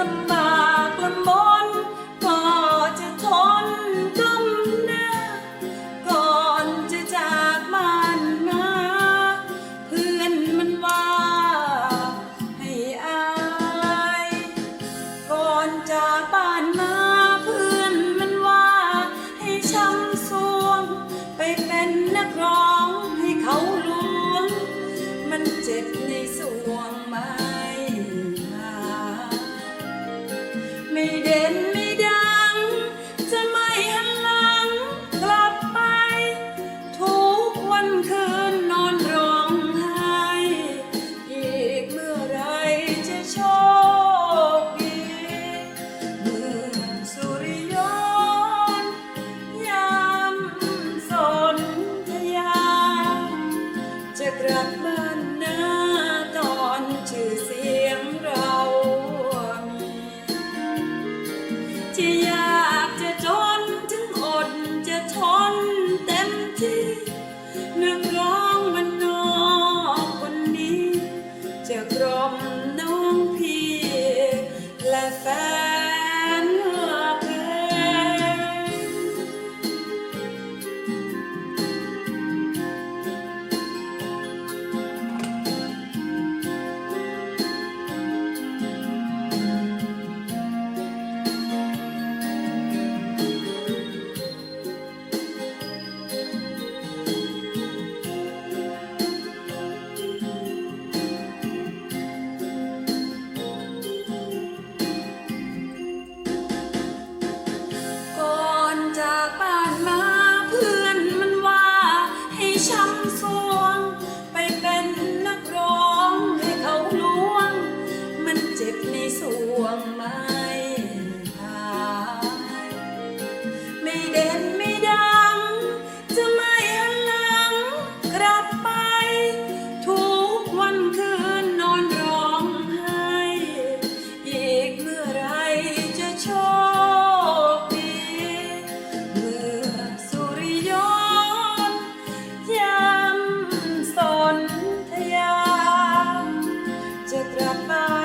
ลำบากลำบนก็จะทนก้มหน้า ก่อนจะจากบ้ามา เพื่อนมันว่าให้อาย ก่อนจาบานมาเพื่อนมันว่าให้ช้ำซวง ไปเป็นนักร้องให้เขาลวง มันเจ็บในสวงมา จะ